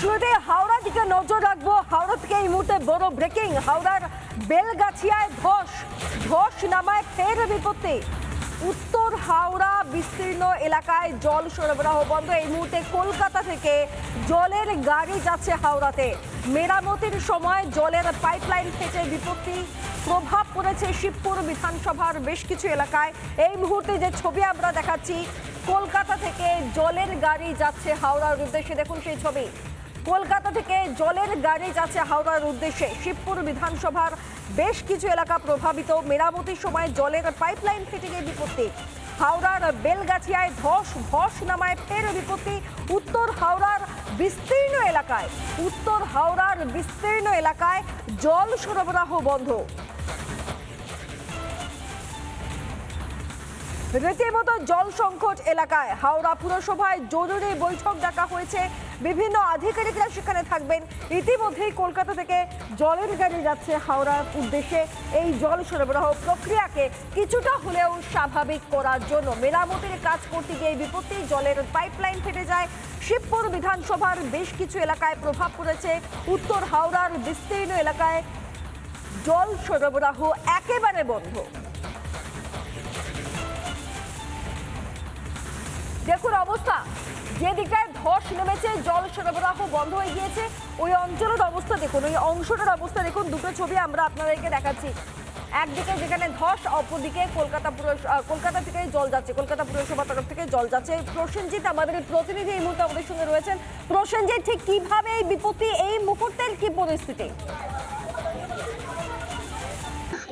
শুরুতে হাওড়া দিকে নজর রাখব। হাওড়া থেকে এই মুহূর্তে বড় ব্রেকিং হাওড়ার বেলগাছিয়ায় ধস। ধস নামায় ফের বিপত্তি। উত্তর হাওড়া বিস্তীর্ণ এলাকায় জল সরবরাহ বন্ধ। এই মুহূর্তে কলকাতা থেকে জলের গাড়ি যাচ্ছে হাওড়াতে। মেরামতির সময় জলের পাইপলাইন ফেটে বিপত্তি। প্রভাব পড়েছে শিবপুর বিধানসভার বেশ কিছু এলাকায়। এই মুহূর্তে যে ছবি আমরা দেখাচ্ছি, কলকাতা থেকে জলের গাড়ি যাচ্ছে হাওড়ার উদ্দেশ্যে। দেখুন সেই ছবি। কলকাতা থেকে জলের গাড়ি যাচ্ছে হাওড়ার উদ্দেশ্যে। শিবপুর বিধানসভার বেশ কিছু এলাকা প্রভাবিত। মেরামতির সময় জলের পাইপলাইন ফেটে গিয়ে বিপত্তি। হাওড়ার বেলগাছিয়ায় ধস ধস নামায় ফের বিপত্তি। উত্তর হাওড়ার বিস্তীর্ণ এলাকায় উত্তর হাওড়ার বিস্তীর্ণ এলাকায় জল সরবরাহ বন্ধ। রীতিমতো জল সংকট এলাকায় হাওড়া পুরসভায় জরুরি বৈঠক ডাকা হয়েছে। বিভিন্ন আধিকারিকরা সেখানে থাকবেন। ইতিমধ্যেই কলকাতা থেকে জলের গাড়ি যাচ্ছে হাওড়ার উদ্দেশ্যে। এই জল সরবরাহ প্রক্রিয়াকে কিছুটা হলেও স্বাভাবিক করার জন্য মেরামতির কাজ করতে গিয়ে বিপত্তি, জলের পাইপলাইন ফেটে যায়। শিবপুর বিধানসভার বেশ কিছু এলাকায় প্রভাব পড়েছে। উত্তর হাওড়ার বিস্তীর্ণ এলাকায় জল সরবরাহ একেবারে বন্ধ। দেখুন অবস্থা। যে দিকটায় ধস নেমেছে, জল সরবরাহ বন্ধ হয়ে গিয়েছে। ওই অঞ্চলের অবস্থা দেখুন, ওই অংশটার অবস্থা দেখুন। দুটো ছবি আমরা আপনাদেরকে দেখাচ্ছি। একদিকে যেখানে ধস, অপরদিকে কলকাতা পুর কলকাতা থেকে জল যাচ্ছে, কলকাতা পুরসভার তরফ থেকে জল যাচ্ছে। প্রসেনজিৎ আমাদের প্রতিনিধি এই মুহূর্তে আমাদের সঙ্গে রয়েছেন। প্রসেনজিৎ, ঠিক কীভাবে এই বিপত্তি, এই মুহূর্তের কি পরিস্থিতি?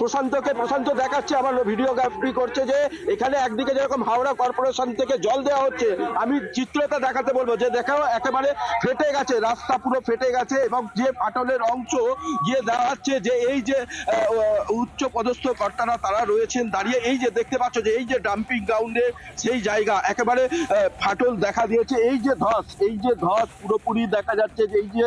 প্রশান্তকে, প্রশান্ত দেখাচ্ছে আমার ভিডিওগ্রাফি করছে যে এখানে একদিকে যেরকম হাওড়া কর্পোরেশন থেকে জল দেওয়া হচ্ছে, আমি চিত্রটা দেখাতে বলব, যে দেখাও একেবারে ফেটে গেছে, রাস্তা পুরো ফেটে গেছে এবং যে ফাটলের অংশ গিয়ে দেওয়া হচ্ছে যে এই যে উচ্চ পদস্থ কর্তারা তারা রয়েছেন, দাঁড়িয়ে এই যে দেখতে পাচ্ছ যে এই যে ডাম্পিং গ্রাউন্ডে সেই জায়গা, একেবারে ফাটল দেখা দিয়েছে, এই যে ধস, এই যে ধস পুরোপুরি দেখা যাচ্ছে যে এই যে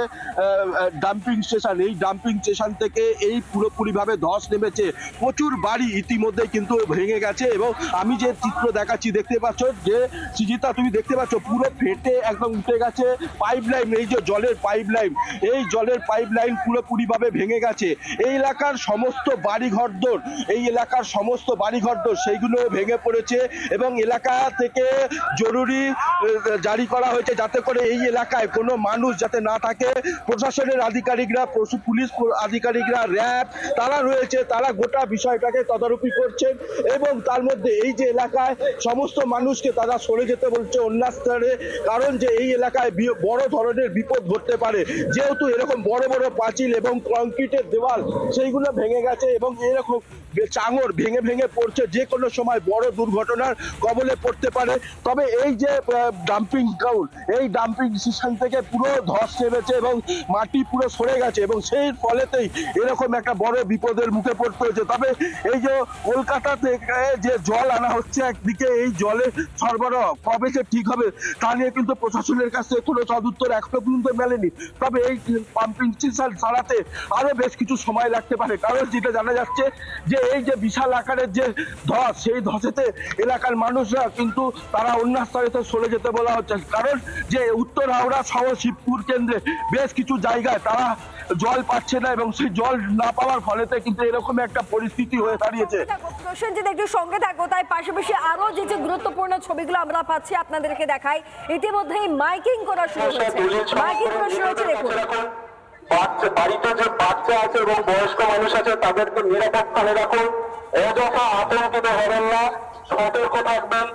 ডাম্পিং স্টেশন এই ডাম্পিং স্টেশন থেকে এই পুরোপুরি ভাবে ধস নেমেছে। প্রচুর বাড়ি ইতিমধ্যে কিন্তু ভেঙে গেছে এবং আমি যে চিত্র দেখাচ্ছি, দেখতে পাচ্ছ যে সুজিতা, তুমি দেখতে পাচ্ছ পুরো ফেটে একদম উঠে গেছে পাইপ লাইন এই যে জলের পাইপ লাইন এই জলের পাইপ লাইন পুরোপুরি ভাবে ভেঙে গেছে। এই এলাকার সমস্ত বাড়ি ঘরদোর এই এলাকার সমস্ত বাড়ি ঘরদোর সেইগুলো ভেঙে পড়েছে এবং এলাকা থেকে জরুরি জারি করা হয়েছে যাতে করে এই এলাকায় কোনো মানুষ যাতে না থাকে। প্রশাসনের আধিকারিকরা, পশু পুলিশ আধিকারিকরা, র্যাব, তারা রয়েছে, তারা গোটা বিষয়টাকে তদারকি করছেন এবং তার মধ্যে এই যে এলাকায় সমস্ত মানুষকে তারা সরে যেতে বলছে অন্য স্তরে কারণ যে এই এলাকায় বড় ধরনের বিপদ ঘটতে পারে। যেহেতু এরকম বড় বড় পাঁচিল এবং কংক্রিটের দেওয়াল, সেইগুলো ভেঙে গেছে এবং এরকম চাঙর ভেঙে ভেঙে পড়ছে। যে কোনো সময় বড় দুর্ঘটনার কবলে পড়তে পারে। তবে এই যে ডাম্পিং গ্রাউন্ড এই ডাম্পিং স্টেশন থেকে পুরো ধস নেমেছে এবং মাটি পুরো সরে গেছে এবং সেই ফলেতেই এরকম একটা বড় বিপদের মুখে পড়তে হয়েছে তবে এই যে কলকাতা থেকে যে জল আনা হচ্ছে একদিকে, এই জলের সরবরাহ কবে যে ঠিক হবে, তা নিয়ে কিন্তু প্রশাসনের কাছে কোনো সদুত্তর এখনও পর্যন্ত মেলেনি। তবে এই পাম্পিং স্টেশন ছাড়াতে আরও বেশ কিছু সময় লাগতে পারে। কারণ যেটা জানা যাচ্ছে যে এই যে বিশাল আকারের যে ধস, সেই ধসেতে এলাকার মানুষরা কিন্তু তারা অন্য স্তরেতে সরে যেতে বলা হচ্ছে। কারণ যে উত্তর হাওড়া সহ শিবপুর কেন্দ্রে বেশ কিছু জায়গায় তারা জল পাচ্ছে না এবং সেই জল না পাওয়ার ফলেতে কিন্তু এরকম একটা পরিস্থিতি হয়ে দাঁড়িয়েছে। প্রসেনজিৎ একটু সঙ্গে থাকো। তাই পাশাপাশি আরও যে যে গুরুত্বপূর্ণ ছবিগুলো আমরা পাচ্ছি আপনাদেরকে দেখাই ইতিমধ্যেই মাইকিং করা শুরু হয়েছে। মাইকিং করা শুরু হয়েছে দেখুন। বাচ্চা বাড়িতে যে বাচ্চা আছে এবং বয়স্ক মানুষ আছে তাদেরকে নিরাপদ রাখুন। অযথা আতঙ্কিত হবেন না। সতর্ক থাকবেন।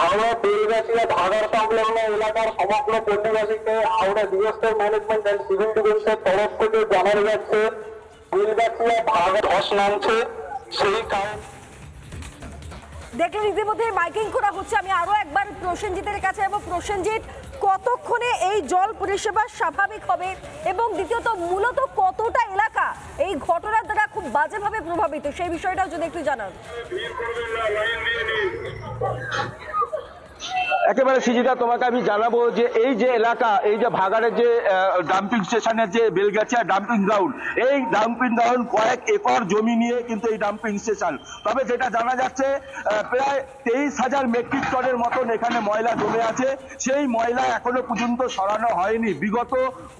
হাওড়া বেলগাছিয়া ভাগার সংলগ্ন এলাকার সমগ্র প্রতিবাসীকে Howrah disaster management and civil ডিফেন্সের তরফ থেকে জানানো যাচ্ছে। দেখলেন ইতিমধ্যে মাইকিং করা হচ্ছে। আমি আরও একবার প্রসেনজিতের কাছে এবং প্রসেনজিৎ, কতক্ষণে এই জল পরিষেবা স্বাভাবিক হবে এবং দ্বিতীয়ত মূলত কতটা এলাকা এই ঘটনার দ্বারা খুব বাজেভাবে প্রভাবিত? সেই বিষয়টাও যদি একটু জানান। একেবারে সিজিদা, তোমাকে আমি জানাব যে এই যে এলাকা, এই যে ভাগাড়ের যে ডাম্পিং স্টেশনের যে বেলগাছিয়া ডাম্পিং গ্রাউন্ড এই ডাম্পিং গ্রাউন্ড কয়েক একর জমি নিয়ে কিন্তু এই ডাম্পিং স্টেশন তবে যেটা জানা যাচ্ছে প্রায় তেইশ হাজার মেট্রিক টনের মতন এখানে ময়লা জমে আছে। সেই ময়লা এখনও পর্যন্ত সরানো হয়নি। বিগত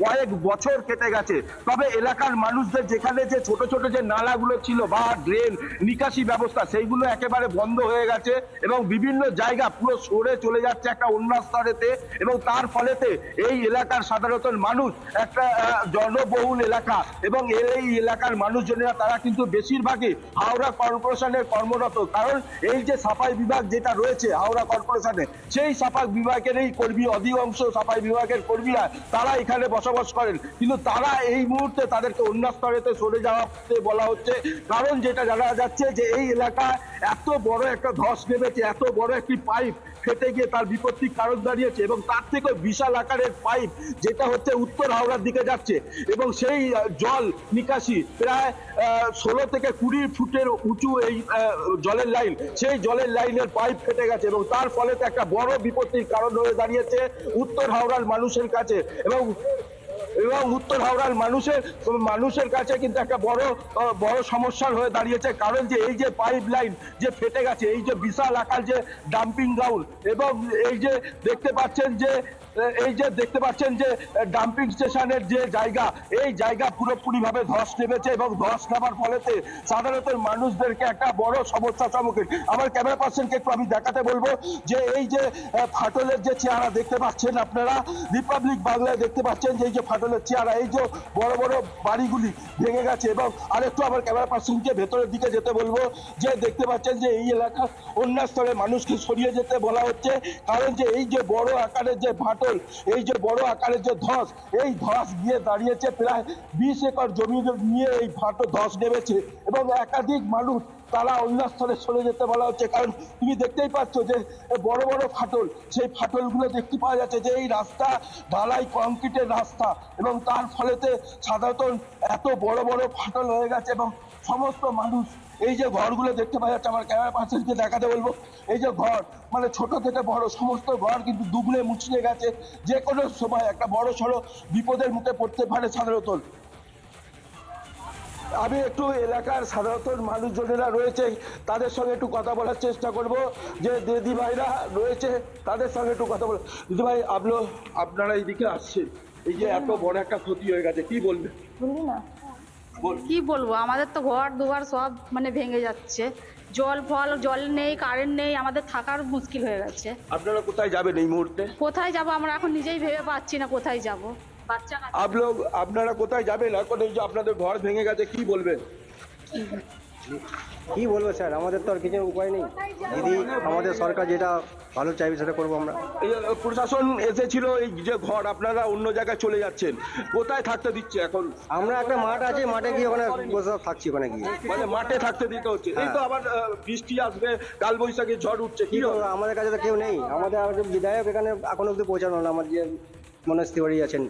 কয়েক বছর কেটে গেছে। তবে এলাকার মানুষদের যেখানে যে ছোট ছোট যে নালাগুলো ছিল বা ড্রেন নিকাশি ব্যবস্থা, সেইগুলো একেবারে বন্ধ হয়ে গেছে এবং বিভিন্ন জায়গা পুরো সরে চলে যাচ্ছে। একটা অন্য স্তরেতে এবং তার ফলেতে এই এলাকার সাধারণত মানুষ একটা জনবহুল এলাকা এবং এই এলাকার মানুষজনেরা তারা কিন্তু বেশিরভাগই হাওড়া কর্পোরেশনের কর্মরত। কারণ এই যে সাফাই বিভাগ যেটা রয়েছে হাওড়া কর্পোরেশনে, সেই সাফাই বিভাগের এই কর্মী, অধিকাংশ সাফাই বিভাগের কর্মীরা তারা এখানে বসবাস করেন। কিন্তু তারা এই মুহূর্তে তাদেরকে অন্য স্তরেতে সরে যাওয়াতে বলা হচ্ছে, কারণ যেটা জানা যাচ্ছে যে এই এলাকা এত বড় একটা ধস নেমেছে, এত বড় একটি পাইপ ফেটে গিয়ে তার বিপত্তির কারণ দাঁড়িয়েছে এবং তার থেকে বিশাল আকারের পাইপ যেটা হচ্ছে উত্তর হাওড়ার দিকে যাচ্ছে এবং সেই জল নিকাশি প্রায় ষোলো থেকে কুড়ি ফুটের উঁচু এই জলের লাইন। সেই জলের লাইনের পাইপ ফেটে গেছে এবং তার ফলে একটা বড় বিপত্তির কারণ হয়ে দাঁড়িয়েছে উত্তর হাওড়ার মানুষের কাছে এবং এবং উত্তর হাওড়ার মানুষের মানুষের কাছে কিন্তু একটা বড় বড় সমস্যার হয়ে দাঁড়িয়েছে। কারণ যে এই যে পাইপ লাইন যে ফেটে গেছে, এই যে বিশাল আকার যে ডাম্পিং গ্রাউন্ড এবং এই যে দেখতে পাচ্ছেন যে এই যে দেখতে পাচ্ছেন যে ডাম্পিং স্টেশনের যে জায়গা, এই জায়গা পুরোপুরি ভাবে ধস নেমেছে এবং ধস নামার ফলেতে সাধারণত মানুষদেরকে একটা বড় সমস্যার সম্মুখীন। আমার ক্যামেরা পার্সনকে একটু আমি দেখাতে বলব যে, এই যে ফাটলের যে চেহারা দেখতে পাচ্ছেন আপনারা রিপাবলিক বাংলায় দেখতে পাচ্ছেন যে, এই যে ফাটলের চেহারা, এই যে বড় বড় বাড়িগুলি ভেঙে গেছে এবং আরেকটু আমার ক্যামেরা পার্সনকে ভেতরের দিকে যেতে বলব যে, দেখতে পাচ্ছেন যে, এই এলাকা অন্য স্তরে মানুষকে সরিয়ে যেতে বলা হচ্ছে। কারণ যে, এই যে বড় আকারের যে ফাটল এই যে বড় আকারের যে ধস, এই ধস গিয়ে দাঁড়িয়েছে প্রায় বিশ একর জমি নিয়ে এই ফাটল ধস নেমেছে। এবং একাধিক মানুষ তারা অন্য স্থলে সরে যেতে বলা হচ্ছে। কারণ তুমি দেখতেই পাচ্ছ যে বড় বড় ফাটল, সেই ফাটলগুলো দেখতে পাওয়া যাচ্ছে যে, এই রাস্তা ঢালাই কংক্রিটের রাস্তা এবং তার ফলেতে সাধারণত এত বড় বড় ফাটল হয়ে গেছে এবং সমস্ত মানুষ এই যে ঘরগুলো দেখতে পাওয়া যাচ্ছে, আমার ক্যামেরা পার্সনকে দেখাতে বলব। এই যে ঘর মানে ছোট থেকে বড় সমস্ত ঘর কিন্তু দুগুলে মুচড়ে গেছে। যে কোনো সময় একটা বড় সড়ো বিপদের মুখে পড়তে পারে সাধারণত। আমি একটু এলাকার সাধারণত মানুষজনেরা রয়েছে তাদের সঙ্গে একটু কথা বলার চেষ্টা করব। যে দিদি ভাইরা রয়েছে তাদের সঙ্গে একটু কথা বল দিদি ভাই আপনি আপনারা এইদিকে আসছেন। এই যে এত বড় একটা ক্ষতি হয়ে গেছে কি বলবেন? শুনবি না? কি বলব? আমাদের তো ঘর দুয়ার সব মানে ভেঙে যাচ্ছে। জল ফল জল নেই কারেন্ট নেই আমাদের থাকার মুশকিল হয়ে গেছে। আপনারা কোথায় যাবেন এই মুহূর্তে? কোথায় যাব আমরা এখন নিজেই ভেবে পাচ্ছি না কোথায় যাব। আপনারা কোথায় যাবেন? এখন এই যে আপনাদের ঘর ভেঙে গেছে কি বলবেন? কি বলব স্যার? আমাদের তো আর কিছু উপায় নেই। দিদি আমাদের সরকার যেটা ভালো চাইবে সেটা করব আমরা। এই প্রশাসন এসেছিল এই যে ঘর আপনারা অন্য জায়গায় চলে যাচ্ছেন। কোথায় থাকতে দিচ্ছে এখন? আমরা একটা মাঠ আছে মাঠে গিয়ে ওখানে বসে থাকছি ওখানে গিয়ে। মানে মাঠে থাকতে দিতে হচ্ছে। এই তো আবার আহ, বৃষ্টি আসবে কাল বৈশাখী ঝড় উঠছে কি আমাদের কাছে তো কেউ নেই। আমাদের আর বিধায়ক এখানে এখনও অব্দি পৌঁছানো না। আমার যে মনোজ তিওয়ারি আছেন।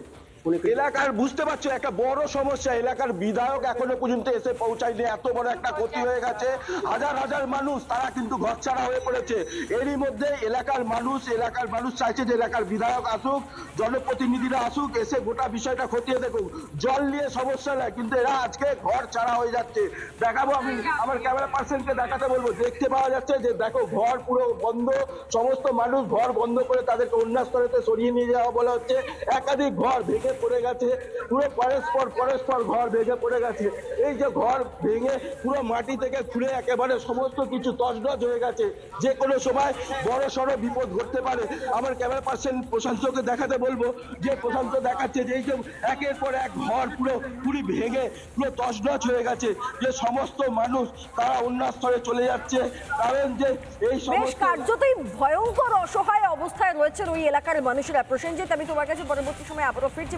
এলাকার, বুঝতে পারছ, একটা বড় সমস্যা। এলাকার বিধায়ক এখনও পর্যন্ত এসে পৌঁছায়নি, এত বড় একটা ক্ষতি হয়ে গেছে। হাজার হাজার মানুষ, তারা কিন্তু ঘরছাড়া হয়ে পড়েছে। এরই মধ্যে এলাকার মানুষ এলাকার মানুষ চাইছে যে এলাকার বিধায়ক আসুক, জনপ্রতিনিধিরা আসুক, এসে গোটা বিষয়টা খতিয়ে দেখুক। জল নিয়ে সমস্যা নাই, কিন্তু এরা আজকে ঘর ছাড়া হয়ে যাচ্ছে। দেখাবো আমি, আমার ক্যামেরা পার্সনকে দেখাতে বলব। দেখতে পাওয়া যাচ্ছে যে, দেখো, ঘর পুরো বন্ধ। সমস্ত মানুষ ঘর বন্ধ করে তাদেরকে অন্য স্তরেতে সরিয়ে নিয়ে যাওয়া বলা হচ্ছে। একাধিক ঘর ভেঙে পড়ে গেছে, পুরো পরস্পর পরস্পর ঘর ভেঙে পড়ে গেছে। এই যে ঘর ভেঙে পুরো মাটি থেকে খুঁড়ে একেবারে সমস্ত কিছু তছনছ হয়ে গেছে। যে কোনো সময় বড় সড়ো বিপদ ঘটতে পারে। আমার ক্যামেরা পার্সন প্রশান্তকে দেখাতে বলব, যে প্রশান্ত দেখাচ্ছে যে এই যে একের পর এক ঘর পুরো পুরি ভেঙে পুরো তছনছ হয়ে গেছে। যে সমস্ত মানুষ তারা অন্য স্তরে চলে যাচ্ছে। কারণ যে এই সমস্ত কার্যতই ভয়ঙ্কর, অসহায় অবস্থায় রয়েছে ওই এলাকার মানুষেরা। প্রসেনজিৎ, আমি তোমার কাছে পরবর্তী সময় আবারও ফিরছি।